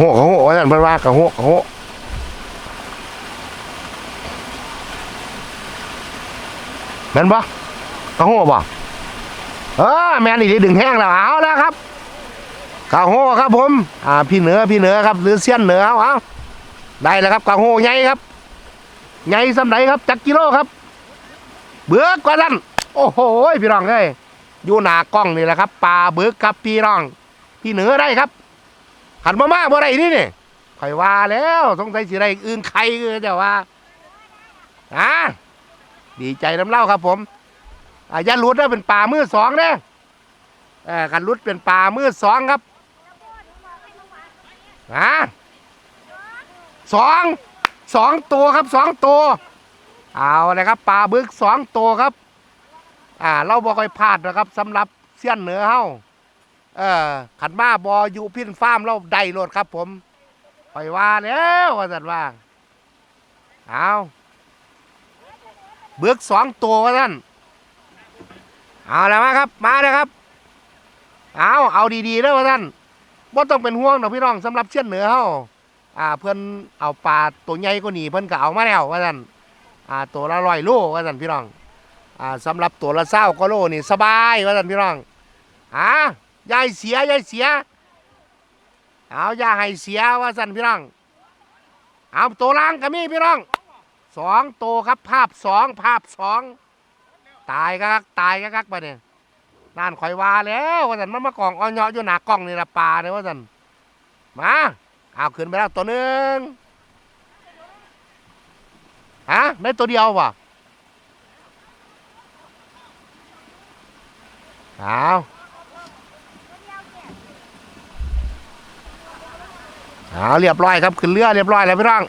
หว่าซั่นเพิ่นว่ากะโหกะโหแม่นบ่กะโหบ่เออแม่นอีหลีดึงแห้งแล้วเอาแล้วครับกะโหครับ ผม อ่า พี่เหนือพี่เหนือครับหรือเซียนเหนือเอาเอาได้แล้วครับกะโหใหญ่ครับใหญ่สำไหนครับจักกิโลครับ เบือกกว่านั้นโอ้โหพี่น้องเอ้ยอยู่หน้ากล้องนี่แหละครับปลาเบือกับพี่น้อง พี่เหนือได้ครับ หันมามาบ่ได้นี่นี่ข่อยว่าแล้วสงสัยสิได้อื่นใครก็จะว่าอ่าดีใจน้ำเล่าครับ ผมอ่ายันรุดได้เป็นป่ามือสองเด้เออกันรุดเป็นป่ามือสองครับอ่าสองสองตัวครับสองตัวเอาเลยครับปลาบึกสองตัวครับ อ่า เราบอกค่อยพลาดนะครับสำหรับเสี้ยนเหนือเฮา เออขันมาบออยู่พินฟาร์มเราได้โลดครับ ผมคอยว่าแล้วว่าสันว่าเอาเบึกสองตัวว่าท่านเอาแล้วมาครับ มาเลยครับ เอาเอาดีๆเด้อว่าท่านบ่ต้องเป็นห่วงดอกพี่น้องสำหรับเสี้ยนเหนือเฮาอ่า เพื่อนเอาปลาตัวใหญ่กว่านี้เพื่อนก็เอามาแล้วว่าท่านอ่าตัวละร้อยโลว่าสันพี่น้องอ่าสำหรับตัวละเศร้าก็โลนี่สบายว่าสันพี่น้องอ่า ยายเสียยายเสีย เอาอย่าให้เสียว่าสันพี่น้อง เอาตัวล่างก็มีพี่น้องสองตัวครับภาพสองภาพสองตายกักตายกักไปเนี่ยนั่นข่อยว่าแล้วว่าสันมันมากล่องอ้อนเยาะอยู่หนากล้องนี่ละปลาเนี่ยว่าสันมาเอาขึ้นไปแล้วตัวหนึ่งฮะได้ตัวเดียวปะเอา เอาเรียบร้อยครับขึ้นเรือเรียบร้อยแล้วพี่น้อง